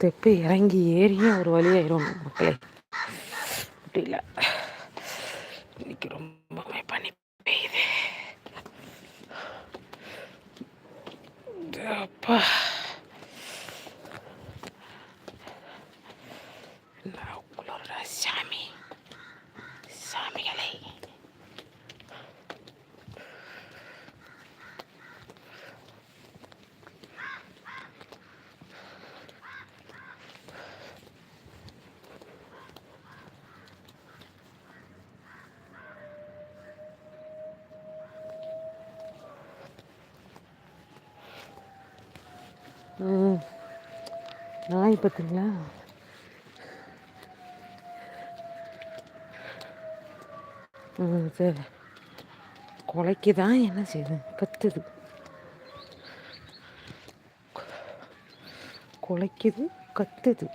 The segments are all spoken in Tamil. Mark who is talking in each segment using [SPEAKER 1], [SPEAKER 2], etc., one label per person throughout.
[SPEAKER 1] ஸ்டெப்பு இறங்கி ஏறியும் ஒரு வழியாயிரும் மக்களே. மக்களே இல்லை. இன்னைக்கு ரொம்பவே பனி பெய்யுது. அப்பா குளிர சாமி சாமிகளை ம் நாய் பார்த்தீங்களா ம் சரி. தான் என்ன செய்யுது? கத்துது குலைக்குது கத்துது.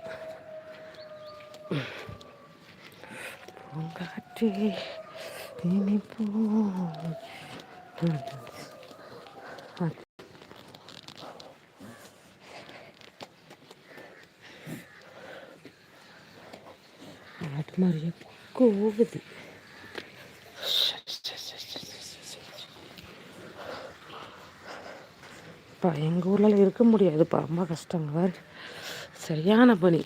[SPEAKER 1] பூங்காற்றே இனிப்போ அது மாதிரியே கூவுது இப்போ எங்கள் ஊரில் இருக்க முடியாதுப்பா. ரொம்ப கஷ்டங்க சரியான பணி.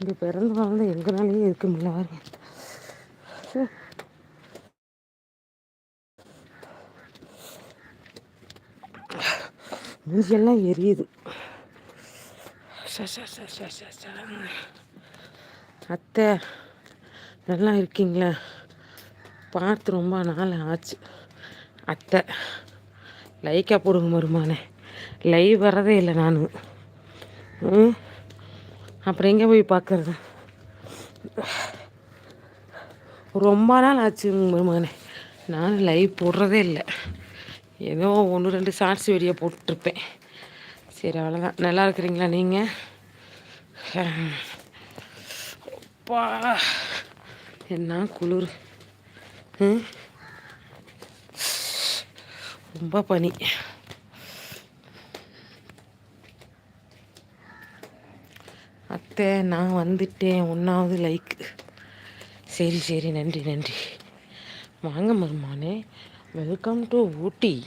[SPEAKER 1] இங்கே பிறந்து வளர்ந்து எங்களாலேயும் இருக்க முடியல பாருங்க. மூஞ்சியெல்லாம் எரியுது. ச, ச, ச, ச, ச, ச. அத்தை நல்லா இருக்கீங்களா? பார்த்து ரொம்ப நாள் ஆச்சு. அத்தை லைக்காக போடுங்க மருமானே லைவ் வரதே இல்லை நான். ம்? அப்புறம் எங்கே போய் பார்க்குறது? ரொம்ப நாள் ஆச்சு மருமானே நான் லைவ் போடுறதே இல்லை. ஏதோ ஒன்று ரெண்டு ஷார்ட்ஸ் வீடியோ போட்டிருப்பேன். சரி அவ்வளோதான் நல்லா இருக்கிறீங்களா நீங்கள் அப்பா. என்ன குளிர்? ரொம்ப பனி. அத்தை நான் வந்துட்டேன். ஒன்றாவது லைக் சரி சரி. நன்றி நன்றி. வாங்க மருமானே. வெல்கம் டு ஊட்டி.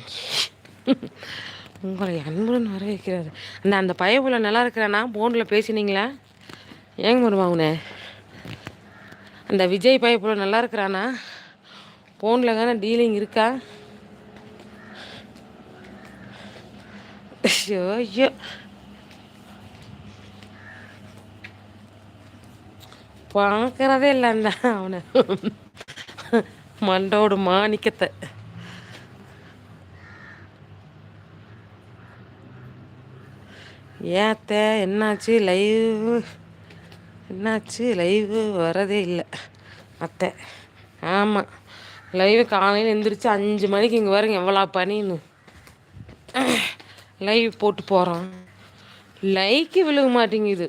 [SPEAKER 1] உங்களை அன்புடன் வரவேற்கிறது அந்த அந்த பயபுல நல்லா இருக்கிறானா? ஃபோனில் பேசினீங்களா? ஏங்க மருமாவுனே? அந்த விஜய் பைப்பில் நல்லா இருக்கிறானா? ஃபோனில் தானே டீலிங் இருக்கா? ஐயோ ஐயோ. பார்க்கறதே இல்லை அந்த அவனை. மண்டோடு மாணிக்கத்தை. ஏத்த என்னாச்சு? லைவ் என்னாச்சு? லைவ் வரதே இல்லை. அத்தை ஆமாம் லைவ் காலையில் எந்திரிச்சு அஞ்சு மணிக்கு இங்கே வருங்க எவ்வளோ பனின்னு. லைவ் போட்டு போகிறோம் லைக்கு விழுக மாட்டேங்குது.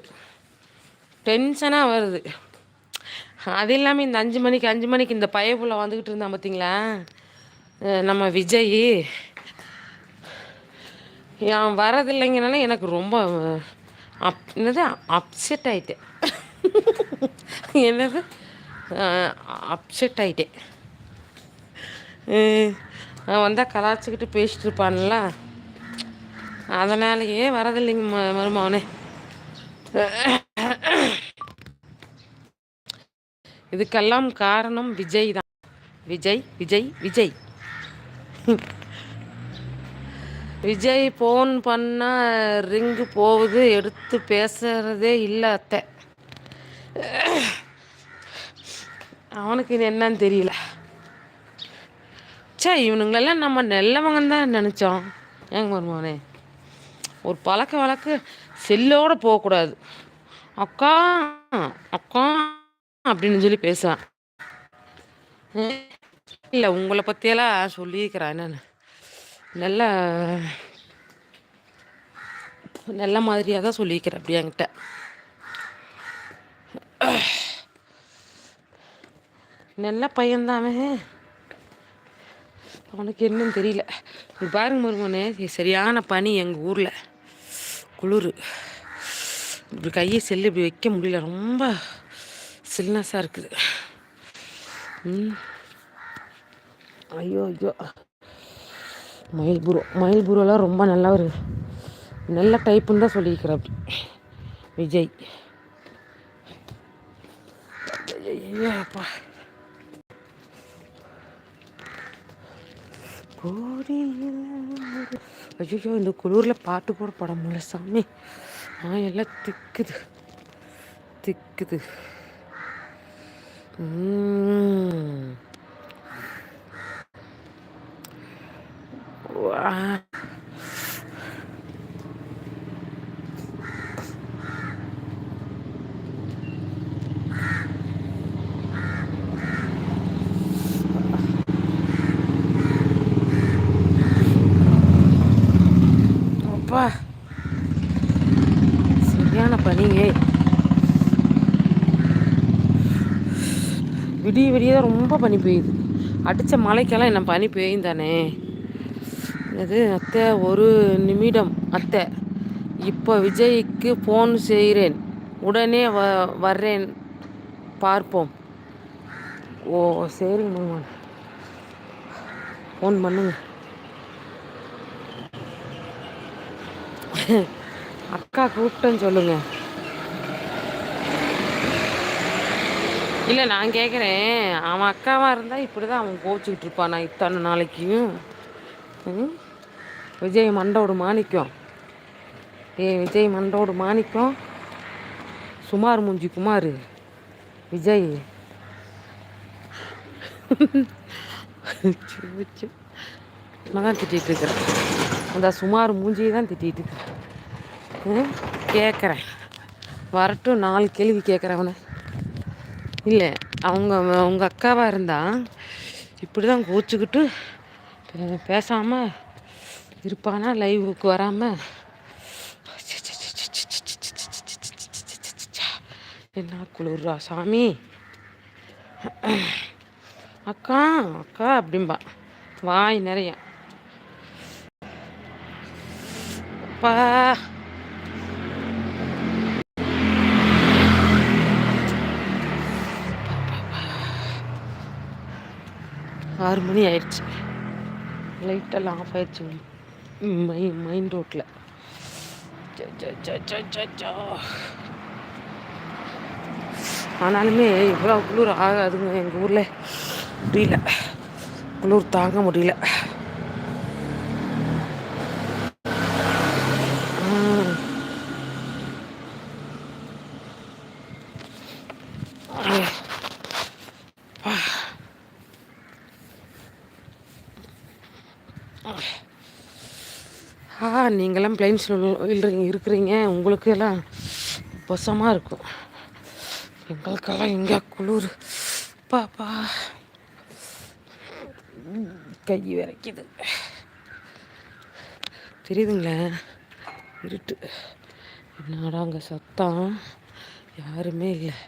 [SPEAKER 1] டென்ஷனாக வருது. அது இல்லாமல் இந்த அஞ்சு மணிக்கு அஞ்சு மணிக்கு இந்த பயப்புள்ள வந்துக்கிட்டு இருந்தான் பார்த்தீங்களா நம்ம விஜய். அவன் வரதில்லைங்கனால எனக்கு ரொம்ப அப் என்னது அப்செட் ஆயிட்டேன். என்னது? அப்செட் ஆகிட்டேன் அவன் வந்தால் கலாச்சிக்கிட்டு பேசிட்டு இருப்பான்ல. அதனாலேயே வரதில்லைங்க ம மருமவனே இதுக்கெல்லாம் காரணம் விஜய் தான். விஜய் விஜய் விஜய். விஜய் ஃபோன் பண்ணால் ரிங்கு போகுது எடுத்து பேசுறதே இல்லை அத்தை. அவனுக்கு இது என்னன்னு தெரியல. சே இவனுங்களெல்லாம் நம்ம நல்லவங்கன்னு தான் நினச்சோம். ஏங்க வருமானே ஒரு பழக்க வழக்கு செல்லோடு போகக்கூடாது. அக்கா அக்கா அப்படின்னு சொல்லி பேசுவான் இல்லை உங்களை பற்றியெல்லாம் சொல்லியிருக்கிறேன் என்னென்னு? நல்ல நல்ல மாதிரியாக தான் சொல்லியிருக்கிறேன் அப்படி என்கிட்ட. நல்ல பையன்தான் அவன். அவனுக்கு என்னன்னு தெரியல. பாருங்க மருமனே சரியான பனி எங்கள் ஊரில். குளிர். இப்படி கையை செல்லு இப்படி வைக்க முடியல. ரொம்ப சில்னஸாக இருக்குது. ம். ஐயோ ஐயோ. மயில் புரோ ரொம்ப நல்ல ஒரு நல்ல டைப்புன்னு தான் சொல்லியிருக்கிறேன் அப்படி விஜய். ஐயோப்பா ஐயோ இந்த குளூரில் பாட்டு கூட பட முடியல சாமி. ஆ எல்லாம் திக்குது. திக்குது அப்பா சரியான பனிங்க விடிய விடிய தான் ரொம்ப பனி பெய்யுது. அடித்த மலைக்கெல்லாம் என்ன பனி பெய்யும் தானே. இது அத்தை ஒரு நிமிடம் அத்தை. இப்போ விஜய்க்கு ஃபோன் செய்கிறேன் உடனே வ வர்றேன். பார்ப்போம். ஓ சரிங்க ஃபோன் பண்ணுங்க. அக்கா கூப்பிட்டேன்னு சொல்லுங்கள் இல்லை நான் கேட்குறேன் அவன் அக்காவாக இருந்தால் இப்படி தான் அவன் கோச்சிக்கிட்டு இருப்பான் நான் இத்தனை நாளைக்கும் விஜய் மண்டோடு மாணிக்கம். ஏ விஜய் மண்டோடு மாணிக்கம். சுமார் மூஞ்சி குமார். விஜய். நான் தான் திட்டிகிட்டு இருக்கிறேன். அந்த சுமார் மூஞ்சியை தான் திட்டிகிட்டு இருக்கிறேன். கேட்குறேன் வரட்டும் நாலு கேள்வி கேட்குறேன் அவனை. இல்லை அவங்க அவங்க அக்காவாக இருந்தால் இப்படி தான் கோச்சிக்கிட்டு பேசாமல் இருப்பானா லைவுக்கு வராமல் என்ன குளிர்ரா சாமி? அக்கா அக்கா அப்படிம்பா. வாய் நிறைய. அப்பா. ஆறு மணி ஆயிடுச்சு. லைட்டெல்லாம் ஆஃப் ஆயிடுச்சு. மை மைண்ட் ரோட்டில் ஆனாலுமே இவ்வளோ குளிர் ஆகாதுங்க எங்கள் ஊரில். முடியல. குளிர் தாங்க முடியல ஆ நீங்களாம் இருக்கிறீங்க. உங்களுக்கு எல்லாம் பசமாக இருக்கும். எங்களுக்கெல்லாம் எங்கே குளிர். பாப்பா. கை விரைக்குது. தெரியுதுங்களே? இருட்டு. என்னடா அங்கே சத்தம்? யாருமே இல்லை.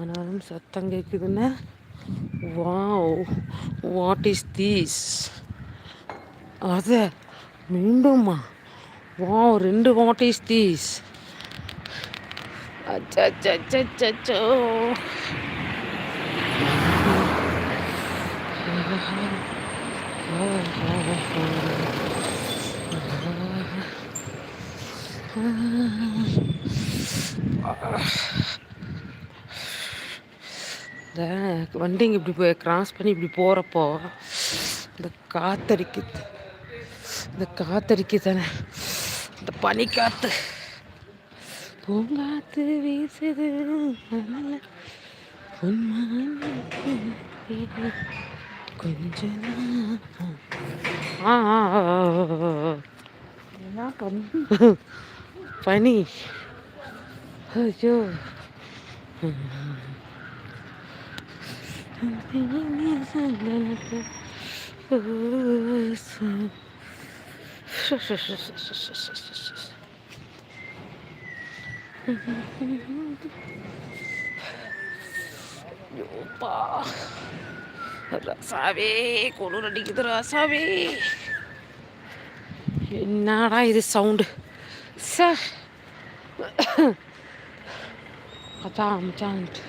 [SPEAKER 1] ஆனாலும் சத்தம் கேட்குதுன்னா வாவ். வாட் இஸ் தீஸ் அதை மீண்டும்மா வா ரெண்டு வாட் இஸ் தீஸ் அச்சோ இந்த வண்டிங்க இப்படி போய் கிராஸ் பண்ணி இப்படி போகிறப்போ இந்த காத்தடிக்குது. இந்த காத்தடிக்கு தானே. இந்த பனி காத்து பூங்காத்து வீசுது கொஞ்ச பனி ஐயோ யோப்பா. ரசாவே குளிர் அடிக்குது ராசாவே. என்னடா இது சவுண்டு? சார். அதான் மச்சான் மச்சான்ட்டு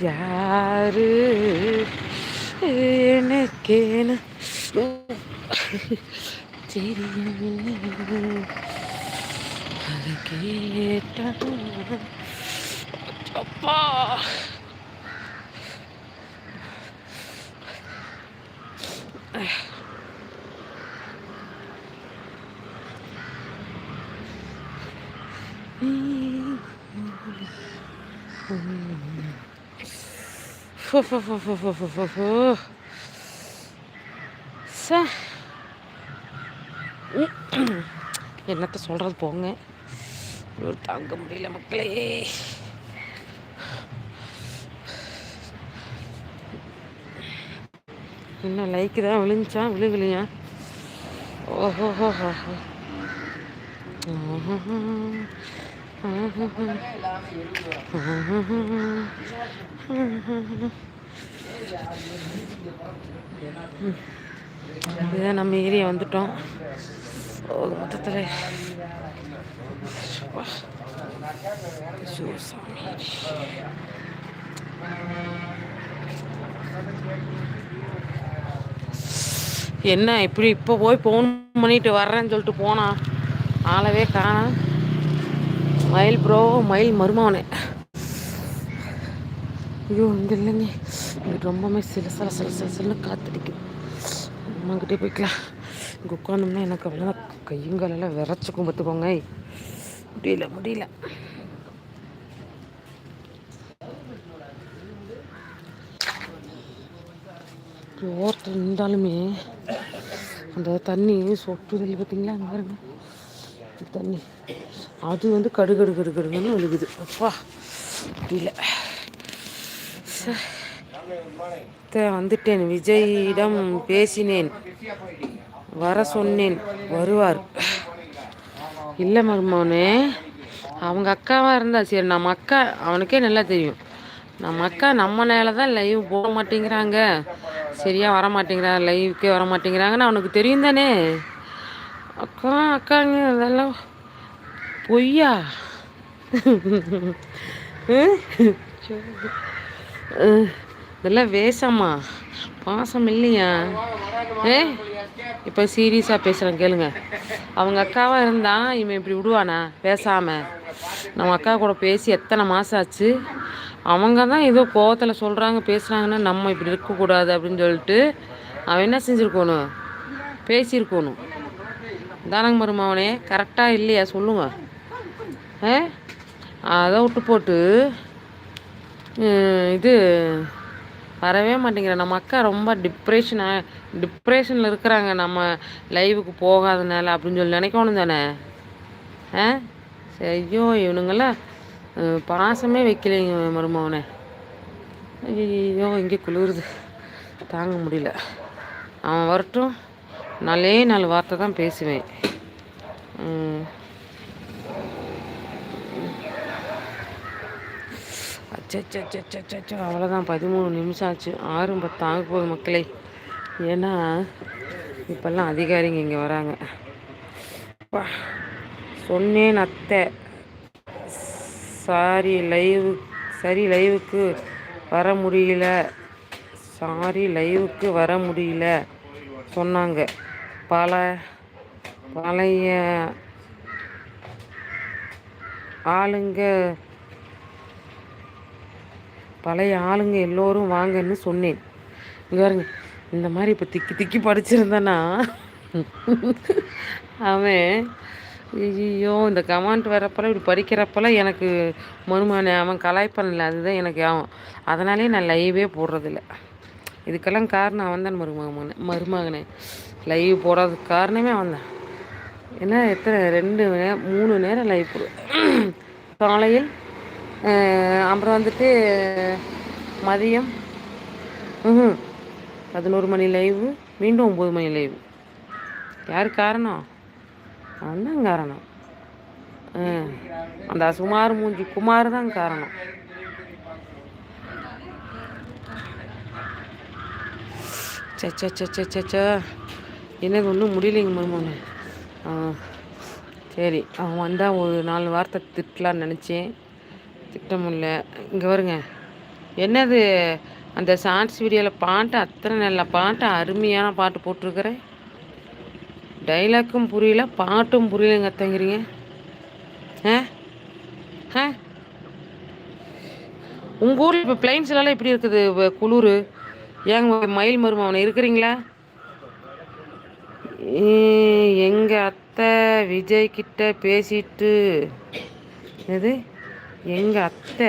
[SPEAKER 1] யாரு? எனக்கேன. தெரியும் அது கேட்டா அப்பா! ஃபு, என்னத்த சொல்கிறது போங்க. தாங்க முடியல மக்களே. என்ன லைக்கு தான் விழுந்துச்சா? விழுகலையா? ஓஹோ இதுதான் நம்ம ஏரியா வந்துட்டோம். மொத்தத்தில். என்ன இப்படி இப்போ போய் ஃபோன் பண்ணிட்டு வர்றேன்னு சொல்லிட்டு போனா? ஆளவே காணோம் மயில் ப்ரோ மயில் மருமானே ஐயோ இங்கே இல்லைங்க. இங்கே ரொம்பவுமே சில சில சில சில சில காத்தடிக்கும் அம்மாங்கிட்டே போய்க்கலாம். இங்கே உட்காந்தோம்னா எனக்கு அவ்வளோதான் கையும் காலெல்லாம் விரைச்சிக்கும் பார்த்துக்கோங்க. முடியல முடியல. ஓரத்தில் நின்றாலுமே அந்த தண்ணி சொட்டுதல் பார்த்தீங்களா? அங்கே பாருங்க. தண்ணி. அது வந்து கடுகடு கடுகடுன்னு விழுகுது. அப்பா முடியல. சே. அத்தை, வந்துட்டேன். விஜயிடம் பேசினேன். வர சொன்னேன். வருவார். இல்லை மருமானே அவங்க அக்காவாக இருந்தா சரி நம்ம அக்கா அவனுக்கே நல்லா தெரியும். நம்ம அக்கா நம்ம நேர தான் லைவ் போக மாட்டேங்கிறாங்க. சரியாக வர மாட்டேங்கிறாங்க லைவுக்கே வர மாட்டேங்கிறாங்கன்னு அவனுக்கு தெரியும் தானே? அக்கா அக்காங்க அதெல்லாம் பொய்யா? இதெல்லாம் வேஷமா? பாசம் இல்லையா? ஏ? இப்போ சீரியஸாக பேசுகிறேன் கேளுங்க. அவங்க அக்காவாக இருந்தா இவன் இப்படி விடுவானா? பேசாமல் நம்ம அக்கா கூட பேசி எத்தனை மாதம் ஆச்சு? அவங்க தான் ஏதோ கோவத்தில் சொல்கிறாங்க பேசுகிறாங்கன்னா நம்ம இப்படி இருக்கக்கூடாது அப்படின்னு சொல்லிட்டு அவன் என்ன செஞ்சுருக்கணும்? பேசியிருக்கணும். தானங்க மருமவனே கரெக்டாக இல்லையா? சொல்லுங்க. ஏ அதை விட்டு போட்டு. இது வரவே மாட்டேங்கிற நம்ம அக்கா ரொம்ப டிப்ரெஷனாக டிப்ரெஷனில் இருக்கிறாங்க. நம்ம லைவுக்கு போகாதனால அப்படின்னு சொல்லி நினைக்கணும் தானே? ஆ? சரி ஐயோ இவனுங்களாம் பாசமே வைக்கலைங்க மருமவனே. ஐயோ இங்கே குளிருது. தாங்க முடியல. அவன் வரட்டும். நாலே நாலு வார்த்தை தான் பேசுவேன். ம். அவ்வளோதான் பதிமூணு நிமிஷம் ஆச்சு. ஆறும் பத்து ஆக போகுது மக்களே. ஏன்னா இப்போல்லாம் அதிகாரிங்க இங்கே வராங்க. அப்பா, சொன்னேன் அத்தை. சாரி லைவ் சரி லைவுக்கு வர முடியல. சாரி லைவுக்கு வர முடியல சொன்னாங்க. பல பழைய ஆளுங்க பழைய ஆளுங்க எல்லோரும் வாங்கன்னு சொன்னேன். இங்கே பாருங்க இந்த மாதிரி இப்போ திக்கி திக்கி படிச்சிருந்தேன்னா அவன் ஐயோ இந்த கமெண்ட் வரப்பெல்லாம் இப்படி படிக்கிறப்பெல்லாம் எனக்கு மருமானே அவன் கலாய்ப்பான்ல அதுதான் எனக்கு ஆகும் அதனாலே நான் லைவே போடுறதில்ல. இதுக்கெல்லாம் காரணம் அவன் தான் மருமகனே மருமகனே. லைவ் போடுறதுக்கு காரணமே அவன் தான். ஏன்னா எத்தனை ரெண்டு நேரம் மூணு நேரம் லைவ் போடுவேன் காலையில் அப்புறம் வந்துட்டு மதியம் ம் பதினோரு மணி லைவு மீண்டும் ஒம்பது மணி லைவு. யார் காரணம்? அவன் தான் காரணம் அந்த சுமார் மூஞ்சி குமார் தான் காரணம். சே சே சே என்னது ஒன்றும் முடியலைங்க மருமோனே. ஆ சரி அவன் வந்தால் ஒரு நாலு வார்த்தை திட்டலான்னு நினச்சேன். திட்ட முடில இங்கே வருங்க. என்னது? அந்த ஷார்ட்ஸ் வீடியோவில் பாட்டு அத்தனை நல்ல பாட்டு அருமையான பாட்டு போட்டிருக்கிறேன் டைலாக்கும் புரியல பாட்டும் புரியலங்க அத்தங்கிறீங்க. ஆ? ஆ? உங்கள் ஊரில் இப்போ பிளைன்ஸ்லாம் எப்படி இருக்குது? குளிர்? ஏங்க மயில் மருமவனை இருக்கிறீங்களா? எங்கள் அத்தை விஜய் கிட்ட பேசிட்டு எது எங்கள் அத்தை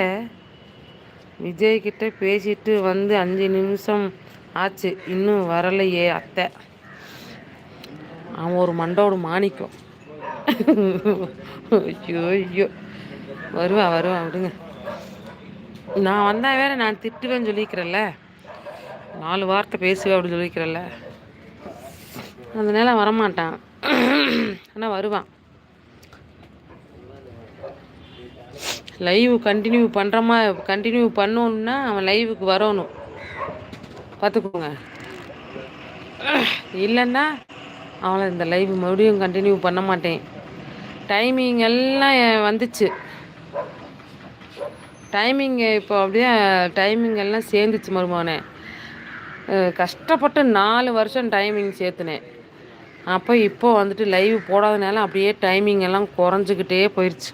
[SPEAKER 1] விஜய்கிட்ட பேசிட்டு வந்து அஞ்சு நிமிஷம் ஆச்சு. இன்னும் வரலையே அத்தை. அவன் ஒரு மண்டோடு மாணிக்கம். ஐயோ ஐயோ. வருவா வருவா விடுங்க. நான் வந்தால் வேற நான் திட்டுவேன்னு சொல்லிக்கிறேன்ல. நாலு வார்த்தை பேசுவேன் அப்படின்னு சொல்லிக்கிறேன்ல. அதனால வரமாட்டான். ஆனால் வருவான். லைவ் கண்டினியூ பண்ணுறமா கண்டினியூ பண்ணணுன்னா அவன் லைவுக்கு வரணும். பார்த்துக்கோங்க இல்லைன்னா அவளை இந்த லைவ் மறுபடியும் கண்டினியூ பண்ண மாட்டேன். டைமிங் எல்லாம் வந்துச்சு. டைமிங் இப்போ அப்படியே டைமிங் எல்லாம் சேர்ந்துச்சு மருமகனே. கஷ்டப்பட்டு நாலு வருஷம் டைமிங் சேர்த்துனேன். அப்போ இப்போ வந்துட்டு லைவ் போடாதனால அப்படியே டைமிங் எல்லாம் குறைஞ்சிக்கிட்டே போயிடுச்சு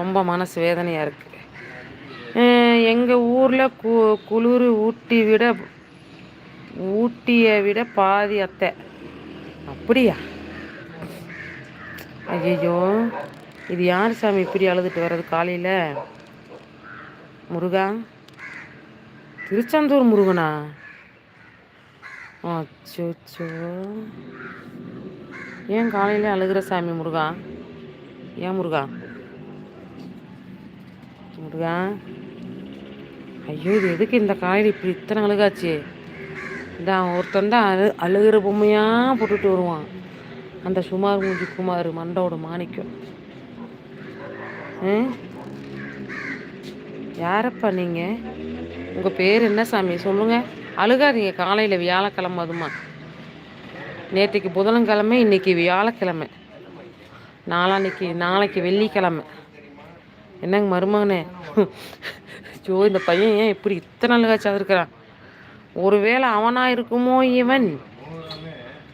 [SPEAKER 1] ரொம்ப மனசு வேதனையாக இருக்குது எங்கள் ஊரில் கு குளிர் ஊட்டி விட ஊட்டியை விட பாதி அத்தை. அப்படியா? ஐயோ இது யார் சாமி இப்படி அழுதுட்டு வர்றது காலையில்? முருகா? திருச்செந்தூர் முருகனா? அச்சோச்சோ. ஏன் காலையில் அழுகிற சாமி முருகா? ஏன் முருகா? முருகா. ஐயோ இது எதுக்கு இந்த காயில் இப்படி இத்தனை அழுகாச்சு? இந்த ஒருத்தன் தான் அழு அழுகிற பொம்மையாக போட்டுட்டு வருவான். அந்த சுமார் மூஞ்சி குமார் மண்டோட மாணிக்கம். யாரப்பா நீங்கள் உங்கள் பேர் என்ன சாமி? சொல்லுங்கள் அழுகாதீங்க காலையில் வியாழக்கிழமை அதுமா. நேற்றுக்கு புதன்கிழமை இன்றைக்கி வியாழக்கிழமை. நாளான்னைக்கு நாளைக்கு வெள்ளிக்கிழமை. என்னங்க மருமகனே? ஜோ இந்த பையன் ஏன் இப்படி இத்தனை அழுகாச்சா இருக்கிறான் ஒருவேளை அவனா இருக்குமோ இவன்?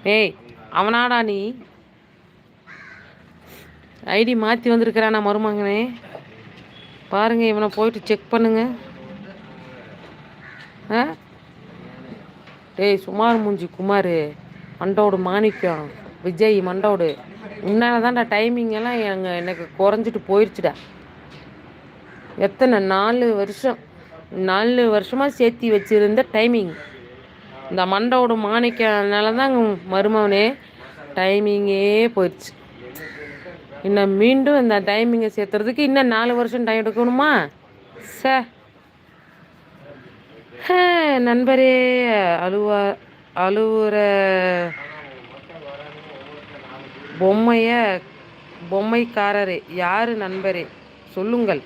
[SPEAKER 1] ஏய் அவனாடா நீ? ஐடி மாற்றி வந்திருக்கிறானா மருமகனே? பாருங்க இவனை போயிட்டு செக் பண்ணுங்க. ஆ? டேய் சுமார் மூஞ்சி குமார். மண்டோடு மாணிக்கம். விஜய் மண்டோடு. உன்னால தான்டா டைமிங் எல்லாம் எங்கள் எனக்கு குறைஞ்சிட்டு போயிடுச்சுடா எத்தனை நாலு வருஷம் நாலு வருஷமாக சேர்த்தி வச்சுருந்த டைமிங் இந்த மண்டோட மாணிக்கனால தான் மருமவனே டைமிங்கே போயிடுச்சு. இன்னும் மீண்டும் இந்த டைமிங்கை சேர்த்துறதுக்கு இன்னும் நாலு வருஷம் டைம் எடுக்கணுமா? ச. நண்பரே அழுவா அழுவுற பொம்மைய பொம்மைக்காரரே யார் நண்பரே? சொல்லுங்கள்.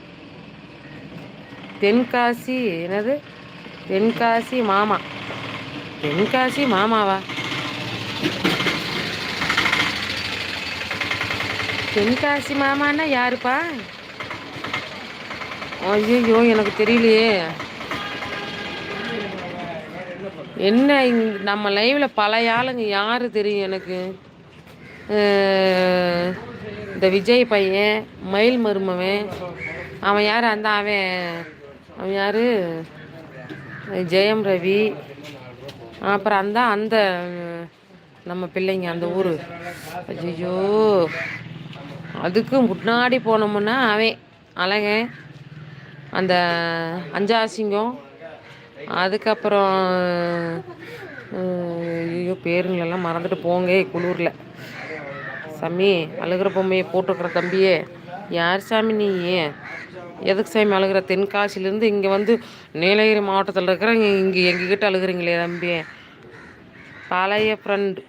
[SPEAKER 1] தென்காசி என்னது? தென்காசி மாமா. தென்காசி மாமாவா? தென்காசி மாமான்னா யாருப்பா? ஐயோ எனக்கு தெரியலையே. என்ன நம்ம லைவில் பழைய ஆளுங்க யார் தெரியும் எனக்கு? இந்த விஜய் பையன் மயில் மருமவன். அவன் யார்? அந்த அவன் அவன் யார்? ஜெயம் ரவி. அப்புறம் அந்த அந்த நம்ம பிள்ளைங்க அந்த ஊர். ஐயோ அதுக்கு முன்னாடி போனோம்னா அவன் அழக அந்த அஞ்சாசிங்கம் அதுக்கப்புறம் ஐயோ பேருங்களெல்லாம் மறந்துட்டு போங்க குளூரில். சாமி அழுகிற பொம்மையை போட்டுருக்குற தம்பியே. யார் சாமி நீ? ஏன் எதுக்கு சாமி அழுகிற? தென்காசிலேருந்து இங்கே வந்து நீலகிரி மாவட்டத்தில் இருக்கிற இங்கே எங்ககிட்ட அழுகுறீங்களே தம்பி. பழைய ஃப்ரெண்டு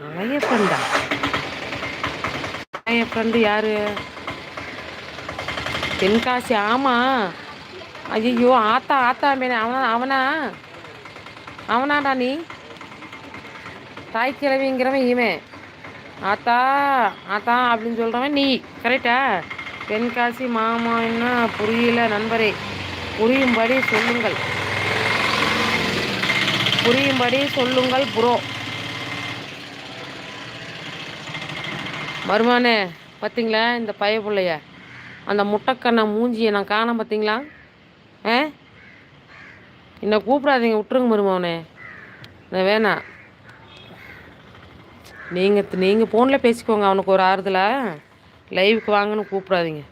[SPEAKER 1] பழைய ஃப்ரெண்டா பழைய ஃப்ரெண்டு யார்? தென்காசி ஆமாம் ஐயோ ஆத்தா ஆத்தா மேனே அவனா அவனா? அவனாடா நீ? தாய் கிழவிங்கிறவன் இவன். ஆத்தா ஆத்தா அப்படின்னு சொல்கிறவன் நீ. கரெக்டா தென்காசி மாமா என்ன புரியல நண்பரே. புரியும்படி சொல்லுங்கள். புரியும்படி சொல்லுங்கள் புரோ. மருமானே பார்த்தீங்களா இந்த பய பிள்ளைய? அந்த முட்டைக்கண்ணை மூஞ்சியை நான் காண பார்த்தீங்களா ஆ? என்னை கூப்பிடாதீங்க விட்டுருங்க மருமானே. நான் வேணாம் நீங்கள் நீங்கள் ஃபோனில் பேசிக்கோங்க அவனுக்கு ஒரு ஆறுதலாக லைவுக்கு வாங்கன்னு கூப்பிடாதீங்க.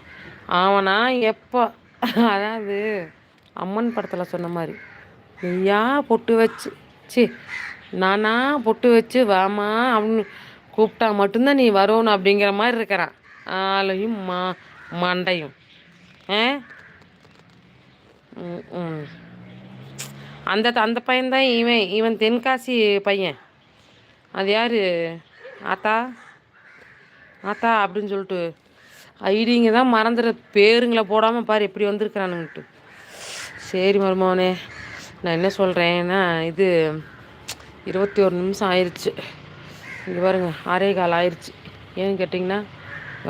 [SPEAKER 1] அவனா எப்போ அதாவது அம்மன் படத்தில் சொன்ன மாதிரி நீயா பொட்டு வச்சு சி நானா பொட்டு வச்சு வாமா அப்படின்னு கூப்பிட்டா மட்டும்தான் நீ வரணும் அப்படிங்கிற மாதிரி இருக்கிறான். ஆளையும் மா மண்டையும். ஆ? அந்த அந்த பையன்தான் இவன் இவன் தென்காசி பையன். அது யார்? ஆத்தா? ஆத்தா அப்படின்னு சொல்லிட்டு. ஐடிங்க தான் மறந்துடுற பேருங்களை போடாமல் பாரு எப்படி வந்திருக்கிறானுங்கட்டு சரி மருமவனே நான் என்ன சொல்கிறேன்னா இது இருபத்தி ஒரு நிமிஷம் ஆயிடுச்சு இங்கே பாருங்க ஆறே கால் ஆயிடுச்சு ஏன்னு கேட்டிங்கன்னா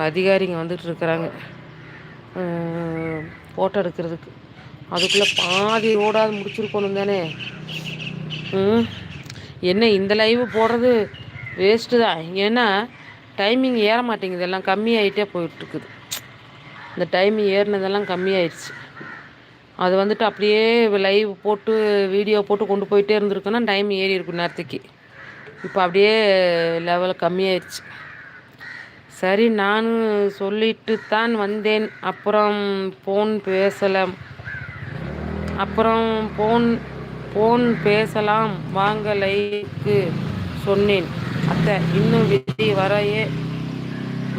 [SPEAKER 1] அதிகாரிங்க வந்துட்டு இருக்கிறாங்க. ஃபோட்டோ எடுக்கிறதுக்கு. அதுக்குள்ளே பாதி ரோடாவது முடிச்சிருக்கணும் தானே. ம் என்ன இந்த லைவு போடுறது வேஸ்ட்டு தான். ஏன்னா டைமிங் ஏற மாட்டேங்குது. எல்லாம் கம்மியாகிட்டே போயிட்டுருக்குது. இந்த டைமிங் ஏறினதெல்லாம் கம்மியாயிடுச்சு. அது வந்துட்டு அப்படியே லைவ் போட்டு வீடியோ போட்டு கொண்டு போயிட்டே இருந்திருக்குன்னா டைம் ஏறி இருக்கும் நேரத்துக்கு. இப்போ அப்படியே லெவல் கம்மியாயிடுச்சு. சரி நான் சொல்லிட்டு தான் வந்தேன். அப்புறம் ஃபோன் பேசலை. அப்புறம் ஃபோன் ஃபோன் பேசலாம். வாங்க லைக்கு சொன்னேன். அத்தை இன்னும் விதி வரையே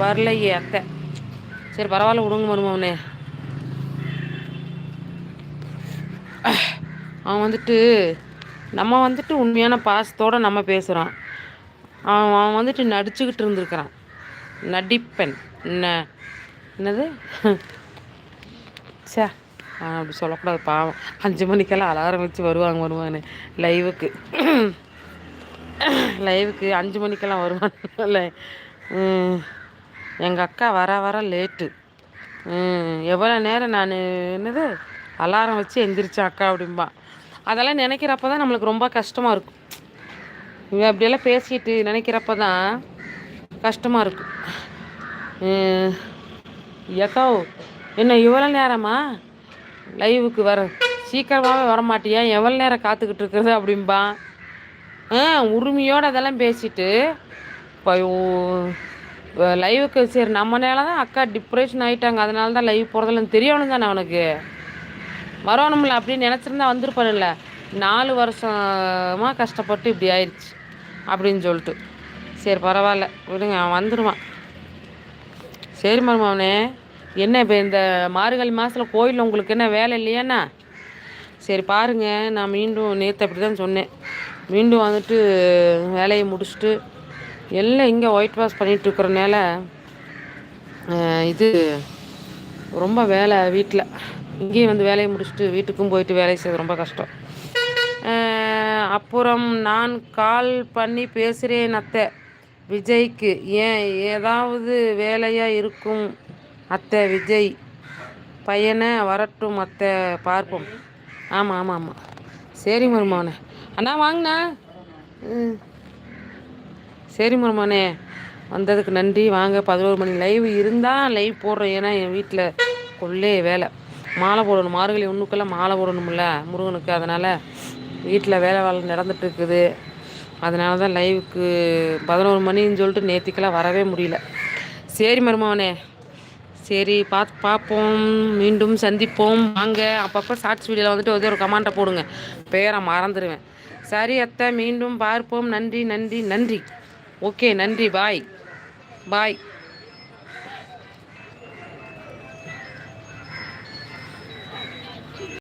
[SPEAKER 1] வரலையே அத்தை. சரி பரவாயில்ல விடுங்க மருமவனே அவன் வந்துட்டு நம்ம வந்துட்டு உண்மையான பாசத்தோடு நம்ம பேசுகிறான் அவன் அவன் வந்துட்டு நடிச்சுக்கிட்டு இருந்திருக்கிறான். நடிப்பெண். என்ன என்னது? சே அப்படி சொல்லக்கூடாது பாவம். அஞ்சு மணிக்கெல்லாம் அலாரம் வச்சு வருவாங்க வருவான்னு லைவுக்கு லைவுக்கு அஞ்சு மணிக்கெல்லாம் வருவான் எங்கள் அக்கா வர வர லேட்டு எவ்வளோ நேரம் நான் என்னது? அலாரம் வச்சு எந்திரிச்சேன் அக்கா அப்படிம்பா. அதெல்லாம் நினைக்கிறப்ப தான் நம்மளுக்கு ரொம்ப கஷ்டமாக இருக்கும். இவன் அப்படியெல்லாம் பேசிட்டு நினைக்கிறப்ப தான் கஷ்டமாக இருக்கும். எக்கோ என்ன இவ்வளோ நேரமா? லைவுக்கு வர சீக்கிரமாகவே வர மாட்டியா எவ்வளோ நேரம் காத்துக்கிட்டு இருக்கிறது அப்படிம்பான் ஆ உரிமையோடு அதெல்லாம் பேசிட்டு இப்போ லைவுக்கு சரி நம்மனால தான் அக்கா டிப்ரெஷன் ஆகிட்டாங்க அதனால தான் லைவ் போகிறதில்லன்னு தெரியணும் தானே அவனுக்கு? வரணும்ல அப்படின்னு நினச்சிருந்தா வந்திருப்பானுல்ல நாலு வருஷமாக கஷ்டப்பட்டு இப்படி ஆயிடுச்சு அப்படின்னு சொல்லிட்டு. சரி பரவாயில்ல விடுங்க அவன் வந்துடுவான் சரி மருமவனே என்ன இப்போ இந்த மார்கழி மாதத்தில் கோயிலில் உங்களுக்கு என்ன வேலை இல்லையாண்ணா சரி பாருங்கள் நான் மீண்டும் நேற்று அப்படி தான் சொன்னேன். மீண்டும் வந்துட்டு வேலையை முடிச்சுட்டு எல்லாம் இங்கே ஒயிட் வாஷ் பண்ணிகிட்ருக்குறனால இது ரொம்ப வேலை வீட்டில். இங்கேயும் வந்து வேலையை முடிச்சுட்டு வீட்டுக்கும் போயிட்டு வேலை செய்யறது ரொம்ப கஷ்டம். அப்புறம் நான் கால் பண்ணி பேசுகிறேன் அத்தை. விஜய்க்கு ஏன் ஏதாவது வேலையாக இருக்கும் அத்தை விஜய்? பையனை வரட்டும் அத்தை பார்ப்போம். ஆமாம் ஆமாம் ஆமாம் சரி மருமானே அண்ணா வாங்கண்ணா. ம். சரி மருமானே வந்ததுக்கு நன்றி. வாங்க பதினோரு மணி லைவ் இருந்தால் லைவ் போடுறோம் ஏன்னா என் வீட்டில் கொள்ளே வேலை. மாலை போடணும். மார்கழி ஒன்றுக்கெல்லாம் மாலை போடணும்ல முருகனுக்கு. அதனால் வீட்டில் வேலை வேலை நடந்துட்டுருக்குது. அதனால தான் லைவுக்கு பதினோரு மணின்னு சொல்லிட்டு நேற்றுக்கெல்லாம் வரவே முடியல. சரி மருமவனே சரி பார்த்து பார்ப்போம் மீண்டும் சந்திப்போம். வாங்க. அப்பப்போ ஷார்ட்ஸ் வீடியோவில் வந்துட்டு வந்து ஒரு கமெண்ட்டை போடுங்க. பேரை மறந்துடுவேன் சரி அத்தை மீண்டும் பார்ப்போம். நன்றி நன்றி நன்றி. ஓகே நன்றி. பாய். பாய்.